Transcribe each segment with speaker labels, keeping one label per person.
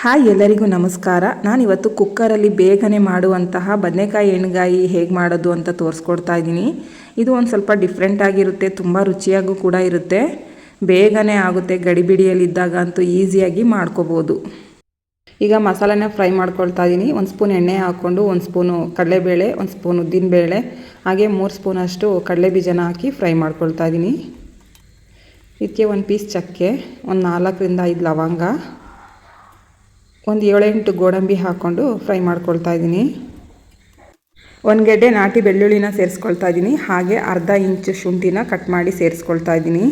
Speaker 1: Hi ಎಲ್ಲರಿಗೂ ನಮಸ್ಕಾರ. ನಾನಿವತ್ತು ಕುಕ್ಕರಲ್ಲಿ ಬೇಗನೆ ಮಾಡುವಂತಹ ಬದನೆಕಾಯಿ ಎಣ್ಗಾಯಿ ಹೇಗೆ ಮಾಡೋದು ಅಂತ ತೋರಿಸ್ಕೊಡ್ತಾ ಇದ್ದೀನಿ. ಇದು ಒಂದು ಸ್ವಲ್ಪ ಡಿಫ್ರೆಂಟ್ ಆಗಿರುತ್ತೆ, ತುಂಬ ರುಚಿಯಾಗೂ ಕೂಡ ಇರುತ್ತೆ. ಬೇಗನೆ ಆಗುತ್ತೆ ಗಡಿಬಿಡಿಯಲ್ಲಿದ್ದಾಗ ಅಂತೂ ಈಸಿಯಾಗಿ ಮಾಡ್ಕೋಬೋದು. ಈಗ ಮಸಾಲೆನ ಫ್ರೈ ಮಾಡ್ಕೊಳ್ತಾ ಇದ್ದೀನಿ. ಒಂದು ಸ್ಪೂನ್ ಎಣ್ಣೆ ಹಾಕ್ಕೊಂಡು, ಒಂದು ಸ್ಪೂನು ಕಡಲೆಬೇಳೆ, ಒಂದು ಸ್ಪೂನ್ ಉದ್ದಿನಬೇಳೆ, ಹಾಗೆ ಮೂರು ಸ್ಪೂನಷ್ಟು ಕಡಲೆ ಬೀಜನ ಹಾಕಿ ಫ್ರೈ ಮಾಡ್ಕೊಳ್ತಾ ಇದ್ದೀನಿ. ಇದಕ್ಕೆ ಒಂದು ಪೀಸ್ ಚಕ್ಕೆ, ಒಂದು ನಾಲ್ಕರಿಂದ ಐದು ಲವಂಗ ಒಂದು ಏಳೆಂಟು ಗೋಡಂಬಿ ಹಾಕ್ಕೊಂಡು ಫ್ರೈ ಮಾಡ್ಕೊಳ್ತಾ ಇದ್ದೀನಿ. ಒಂದು ಗೆಡ್ಡೆ ನಾಟಿ ಬೆಳ್ಳುಳ್ಳಿನ ಸೇರಿಸ್ಕೊಳ್ತಾ ಇದ್ದೀನಿ. ಹಾಗೆ ಅರ್ಧ ಇಂಚು ಶುಂಠಿನ ಕಟ್ ಮಾಡಿ ಸೇರಿಸ್ಕೊಳ್ತಾ ಇದ್ದೀನಿ.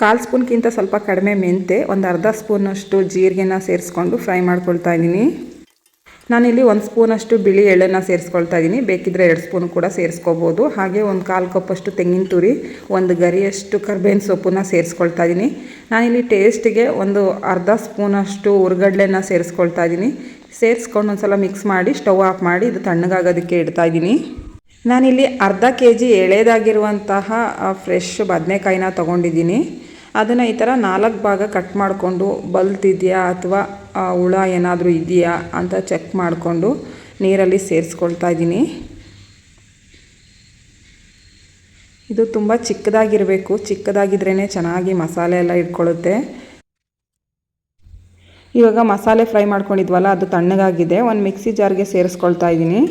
Speaker 1: ಕಾಲು ಸ್ಪೂನ್ಗಿಂತ ಸ್ವಲ್ಪ ಕಡಿಮೆ ಮೆಂತೆ ಒಂದು ಅರ್ಧ ಸ್ಪೂನಷ್ಟು ಜೀರಿಗೆನ ಸೇರಿಸ್ಕೊಂಡು ಫ್ರೈ ಮಾಡ್ಕೊಳ್ತಾ ಇದ್ದೀನಿ. ನಾನಿಲ್ಲಿ ಒಂದು ಸ್ಪೂನಷ್ಟು ಬಿಳಿ ಎಳ್ಳನ್ನು ಸೇರಿಸ್ಕೊಳ್ತಾ ಇದ್ದೀನಿ. ಬೇಕಿದ್ದರೆ ಎರಡು ಸ್ಪೂನ್ ಕೂಡ ಸೇರಿಸ್ಕೋಬೋದು. ಹಾಗೆ ಒಂದು ಕಾಲು ಕಪ್ಪಷ್ಟು ತೆಂಗಿನ ತುರಿ, ಒಂದು ಗರಿಯಷ್ಟು ಕರ್ಬೇವಿನ ಸೊಪ್ಪನ್ನ ಸೇರಿಸ್ಕೊಳ್ತಾ ಇದ್ದೀನಿ. ನಾನಿಲ್ಲಿ ಟೇಸ್ಟಿಗೆ ಒಂದು ಅರ್ಧ ಸ್ಪೂನಷ್ಟು ಉರ್ಗಡ್ಲೆನ ಸೇರಿಸ್ಕೊಳ್ತಾ ಇದ್ದೀನಿ. ಸೇರಿಸ್ಕೊಂಡು ಒಂದು ಸಲ ಮಿಕ್ಸ್ ಮಾಡಿ, ಸ್ಟವ್ ಆಫ್ ಮಾಡಿ ಇದು ತಣ್ಣಗಾಗೋದಕ್ಕೆ ಇಡ್ತಾ ಇದ್ದೀನಿ. ನಾನಿಲ್ಲಿ ಅರ್ಧ ಕೆ ಜಿ ಎಳೆದಾಗಿರುವಂತಹ ಫ್ರೆಶ್ ಬದನೆಕಾಯಿನ ತೊಗೊಂಡಿದ್ದೀನಿ. ಅದನ್ನು ಈ ಥರ ನಾಲ್ಕು ಭಾಗ ಕಟ್ ಮಾಡಿಕೊಂಡು ಬಲ್ತಿದೆಯಾ ಅಥವಾ ಹುಳ ಏನಾದರೂ ಇದೆಯಾ ಅಂತ ಚೆಕ್ ಮಾಡಿಕೊಂಡು ನೀರಲ್ಲಿ ಸೇರಿಸ್ಕೊಳ್ತಾ ಇದ್ದೀನಿ. ಇದು ತುಂಬ ಚಿಕ್ಕದಾಗಿರಬೇಕು. ಚಿಕ್ಕದಾಗಿದ್ರೇ ಚೆನ್ನಾಗಿ ಮಸಾಲೆ ಎಲ್ಲ ಇಟ್ಕೊಳ್ಳುತ್ತೆ. ಇವಾಗ ಮಸಾಲೆ ಫ್ರೈ ಮಾಡ್ಕೊಂಡಿದ್ವಲ್ಲ, ಅದು ತಣ್ಣಗಾಗಿದೆ. ಒಂದು ಮಿಕ್ಸಿ ಜಾರ್ಗೆ ಸೇರಿಸ್ಕೊಳ್ತಾ ಇದ್ದೀನಿ.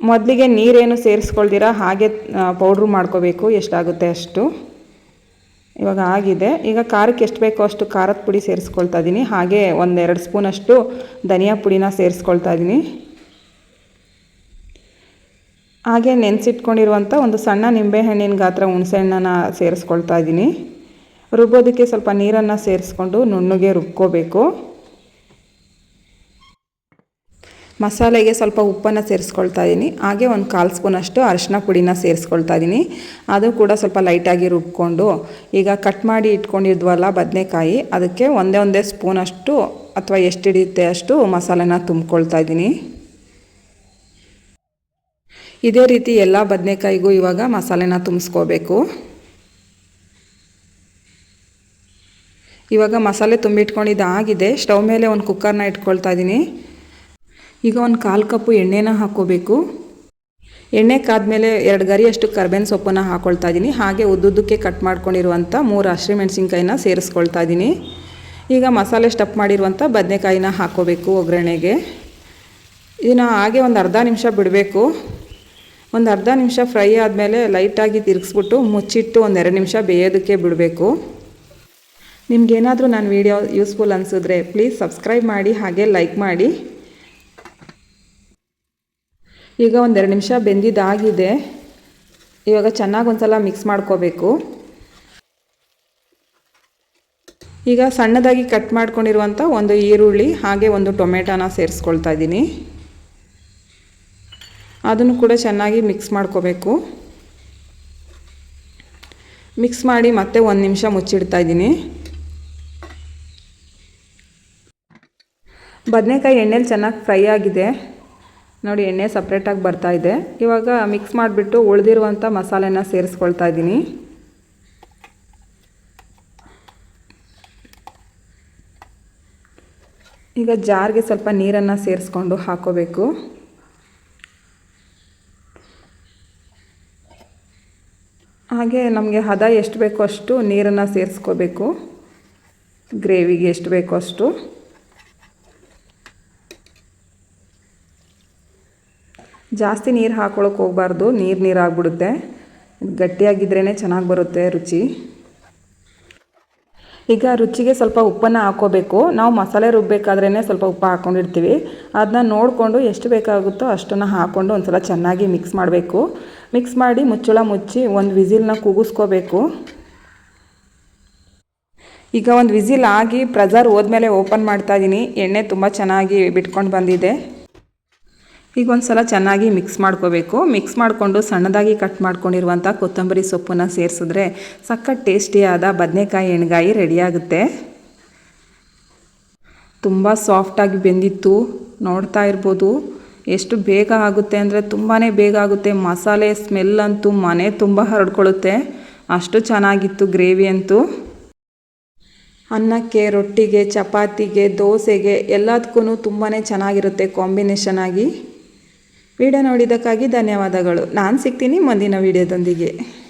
Speaker 1: ಮೊದಲಿಗೆ ನೀರೇನು ಸೇರಿಸ್ಕೊಳ್ದಿರ, ಹಾಗೆ ಪೌಡ್ರು ಮಾಡ್ಕೋಬೇಕು. ಎಷ್ಟಾಗುತ್ತೆ ಅಷ್ಟು. ಇವಾಗ ಆಗಿದೆ. ಈಗ ಖಾರಕ್ಕೆ ಎಷ್ಟು ಬೇಕೋ ಅಷ್ಟು ಖಾರದ ಪುಡಿ ಸೇರಿಸ್ಕೊಳ್ತಾ ಇದ್ದೀನಿ ಹಾಗೆ ಒಂದೆರಡು ಸ್ಪೂನಷ್ಟು ಧನಿಯಾ ಪುಡಿನ ಸೇರಿಸ್ಕೊಳ್ತಾ ಇದ್ದೀನಿ ಹಾಗೆ ನೆನೆಸಿಟ್ಕೊಂಡಿರುವಂಥ ಒಂದು ಸಣ್ಣ ನಿಂಬೆಹಣ್ಣಿನ ಗಾತ್ರ ಹುಣಸೆಹಣ್ಣನ ಸೇರಿಸ್ಕೊಳ್ತಾ ಇದ್ದೀನಿ ರುಬ್ಬೋದಕ್ಕೆ ಸ್ವಲ್ಪ ನೀರನ್ನು ಸೇರಿಸ್ಕೊಂಡು ನುಣ್ಣಗೆ ರುಬ್ಕೋಬೇಕು. ಮಸಾಲೆಗೆ ಸ್ವಲ್ಪ ಉಪ್ಪನ್ನು ಸೇರಿಸ್ಕೊಳ್ತಾ ಇದ್ದೀನಿ ಹಾಗೆ ಒಂದು ಕಾಲು ಸ್ಪೂನಷ್ಟು ಅರಿಶಿನ ಪುಡಿನ ಸೇರಿಸ್ಕೊಳ್ತಾ ಇದ್ದೀನಿ ಅದು ಕೂಡ ಸ್ವಲ್ಪ ಲೈಟಾಗಿ ರುಬ್ಕೊಂಡು, ಈಗ ಕಟ್ ಮಾಡಿ ಇಟ್ಕೊಂಡಿದ್ವಲ್ಲ ಬದನೆಕಾಯಿ, ಅದಕ್ಕೆ ಒಂದೇ ಒಂದೇ ಸ್ಪೂನಷ್ಟು ಅಥವಾ ಎಷ್ಟು ಹಿಡಿಯುತ್ತೆ ಅಷ್ಟು ಮಸಾಲೆನ ತುಂಬ್ಕೊಳ್ತಾ ಇದ್ದೀನಿ ಇದೇ ರೀತಿ ಎಲ್ಲ ಬದನೆಕಾಯಿಗೂ ಇವಾಗ ಮಸಾಲೆನ ತುಂಬಿಸ್ಕೋಬೇಕು. ಇವಾಗ ಮಸಾಲೆ ತುಂಬಿಟ್ಕೊಂಡಿದ್ದಾಗಿದೆ. ಸ್ಟವ್ ಮೇಲೆ ಒಂದು ಕುಕ್ಕರ್ನ ಇಟ್ಕೊಳ್ತಾ ಇದ್ದೀನಿ ಈಗ ಒಂದು ಕಾಲು ಕಪ್ಪು ಎಣ್ಣೆನ ಹಾಕ್ಕೋಬೇಕು ಎಣ್ಣೆ ಕಾದ್ಮೇಲೆ ಎರಡು ಗರಿಯಷ್ಟು ಕರ್ಬೇವಿನ ಸೊಪ್ಪನ್ನು ಹಾಕ್ಕೊಳ್ತಾ ಇದ್ದೀನಿ ಹಾಗೆ ಉದ್ದುದ್ದಕ್ಕೆ ಕಟ್ ಮಾಡ್ಕೊಂಡಿರುವಂಥ ಮೂರು ಹಸಿರು ಮೆಣಸಿನ್ಕಾಯಿನ ಸೇರಿಸ್ಕೊಳ್ತಾ ಇದ್ದೀನಿ ಈಗ ಮಸಾಲೆ ಸ್ಟಪ್ ಮಾಡಿರುವಂಥ ಬದನೆಕಾಯಿನ ಹಾಕೋಬೇಕು ಒಗ್ಗರಣೆಗೆ. ಇದನ್ನು ಹಾಗೆ ಒಂದು ಅರ್ಧ ನಿಮಿಷ ಬಿಡಬೇಕು. ಒಂದು ಅರ್ಧ ನಿಮಿಷ ಫ್ರೈ ಆದಮೇಲೆ ಲೈಟಾಗಿ ತಿರುಗಿಸ್ಬಿಟ್ಟು ಮುಚ್ಚಿಟ್ಟು ಒಂದು ಎರಡು ನಿಮಿಷ ಬೇಯೋದಕ್ಕೆ ಬಿಡಬೇಕು. ನಿಮಗೇನಾದರೂ ನಾನು ವೀಡಿಯೋ ಯೂಸ್ಫುಲ್ ಅನಿಸಿದ್ರೆ ಪ್ಲೀಸ್ ಸಬ್ಸ್ಕ್ರೈಬ್ ಮಾಡಿ, ಹಾಗೆ ಲೈಕ್ ಮಾಡಿ. ಈಗ ಒಂದೆರಡು ನಿಮಿಷ ಬೆಂದಿದ್ದಾಗಿದೆ ಇವಾಗ ಚೆನ್ನಾಗಿ ಒಂದ್ಸಲ ಮಿಕ್ಸ್ ಮಾಡ್ಕೋಬೇಕು. ಈಗ ಸಣ್ಣದಾಗಿ ಕಟ್ ಮಾಡ್ಕೊಂಡಿರುವಂಥ ಒಂದು ಈರುಳ್ಳಿ, ಹಾಗೆ ಒಂದು ಟೊಮೆಟೊನ ಸೇರಿಸ್ಕೊಳ್ತಾ ಇದ್ದೀನಿ. ಅದನ್ನು ಕೂಡ ಚೆನ್ನಾಗಿ ಮಿಕ್ಸ್ ಮಾಡ್ಕೋಬೇಕು. ಮಿಕ್ಸ್ ಮಾಡಿ ಮತ್ತೆ ಒಂದು ನಿಮಿಷ ಮುಚ್ಚಿಡ್ತಾ ಇದ್ದೀನಿ. ಬದನೆಕಾಯಿ ಎಣ್ಣೆಲಿ ಚೆನ್ನಾಗಿ ಫ್ರೈ ಆಗಿದೆ. ನೋಡಿ, ಎಣ್ಣೆ ಸಪ್ರೇಟಾಗಿ ಬರ್ತಾ ಇದೆ. ಇವಾಗ ಮಿಕ್ಸ್ ಮಾಡಿಬಿಟ್ಟು ಉಳಿದಿರುವಂಥ ಮಸಾಲೆನ ಸೇರಿಸ್ಕೊಳ್ತಾ ಇದ್ದೀನಿ. ಈಗ ಜಾರ್ಗೆ ಸ್ವಲ್ಪ ನೀರನ್ನು ಸೇರಿಸ್ಕೊಂಡು ಹಾಕೋಬೇಕು. ಹಾಗೆ ನಮಗೆ ಹದ ಎಷ್ಟು ಬೇಕೋ ಅಷ್ಟು ನೀರನ್ನು ಸೇರಿಸ್ಕೋಬೇಕು. ಗ್ರೇವಿಗೆ ಎಷ್ಟು ಬೇಕೋ ಅಷ್ಟು. ಜಾಸ್ತಿ ನೀರು ಹಾಕೊಳ್ಳೋಕೆ ಹೋಗಬಾರ್ದು. ನೀರು ನೀರು ಆಗಿಬಿಡುತ್ತೆ. ಗಟ್ಟಿಯಾಗಿದ್ರೇ ಚೆನ್ನಾಗಿ ಬರುತ್ತೆ ರುಚಿ. ಈಗ ರುಚಿಗೆ ಸ್ವಲ್ಪ ಉಪ್ಪನ್ನು ಹಾಕೋಬೇಕು. ನಾವು ಮಸಾಲೆ ರುಬ್ಬಬೇಕಾದ್ರೇ ಸ್ವಲ್ಪ ಉಪ್ಪು ಹಾಕ್ಕೊಂಡಿರ್ತೀವಿ ಅದನ್ನ ನೋಡಿಕೊಂಡು ಎಷ್ಟು ಬೇಕಾಗುತ್ತೋ ಅಷ್ಟನ್ನು ಹಾಕ್ಕೊಂಡು ಒಂದು ಸಲ ಚೆನ್ನಾಗಿ ಮಿಕ್ಸ್ ಮಾಡಬೇಕು. ಮಿಕ್ಸ್ ಮಾಡಿ ಮುಚ್ಚಳ ಮುಚ್ಚಿ ಒಂದು ವಿಸಿಲ್ನ ಕೂಗಿಸ್ಕೋಬೇಕು. ಈಗ ಒಂದು ವಿಸಿಲ್ ಆಗಿ ಪ್ರೆಸರ್ ಹೋದ್ಮೇಲೆ ಓಪನ್ ಮಾಡ್ತಾ ಇದ್ದೀನಿ ಎಣ್ಣೆ ತುಂಬ ಚೆನ್ನಾಗಿ ಬಿಟ್ಕೊಂಡು ಬಂದಿದೆ. ಈಗ ಒಂದು ಸಲ ಚೆನ್ನಾಗಿ ಮಿಕ್ಸ್ ಮಾಡ್ಕೋಬೇಕು. ಮಿಕ್ಸ್ ಮಾಡಿಕೊಂಡು ಸಣ್ಣದಾಗಿ ಕಟ್ ಮಾಡ್ಕೊಂಡಿರುವಂಥ ಕೊತ್ತಂಬರಿ ಸೊಪ್ಪನ್ನು ಸೇರಿಸಿದ್ರೆ ಸಖತ್ ಟೇಸ್ಟಿಯಾದ ಬದನೆಕಾಯಿ ಎಣ್ಗಾಯಿ ರೆಡಿಯಾಗುತ್ತೆ ತುಂಬ ಸಾಫ್ಟಾಗಿ ಬೆಂದಿತ್ತು. ನೋಡ್ತಾ ಇರ್ಬೋದು. ಎಷ್ಟು ಬೇಗ ಆಗುತ್ತೆ ಅಂದರೆ ತುಂಬಾ ಬೇಗ ಆಗುತ್ತೆ. ಮಸಾಲೆ ಸ್ಮೆಲ್ ಅಂತೂ ಮನೆ ತುಂಬ ಹರಡ್ಕೊಳ್ಳುತ್ತೆ. ಅಷ್ಟು ಚೆನ್ನಾಗಿತ್ತು ಗ್ರೇವಿ ಅಂತೂ. ಅನ್ನಕ್ಕೆ, ರೊಟ್ಟಿಗೆ, ಚಪಾತಿಗೆ, ದೋಸೆಗೆ ಎಲ್ಲದಕ್ಕೂ ತುಂಬಾ ಚೆನ್ನಾಗಿರುತ್ತೆ ಕಾಂಬಿನೇಷನ್ ಆಗಿ. ವಿಡಿಯೋ ನೋಡಿದ್ದಕ್ಕಾಗಿ ಧನ್ಯವಾದಗಳು. ನಾನು ಸಿಗ್ತೀನಿ ಮುಂದಿನ ವಿಡಿಯೋದೊಂದಿಗೆ.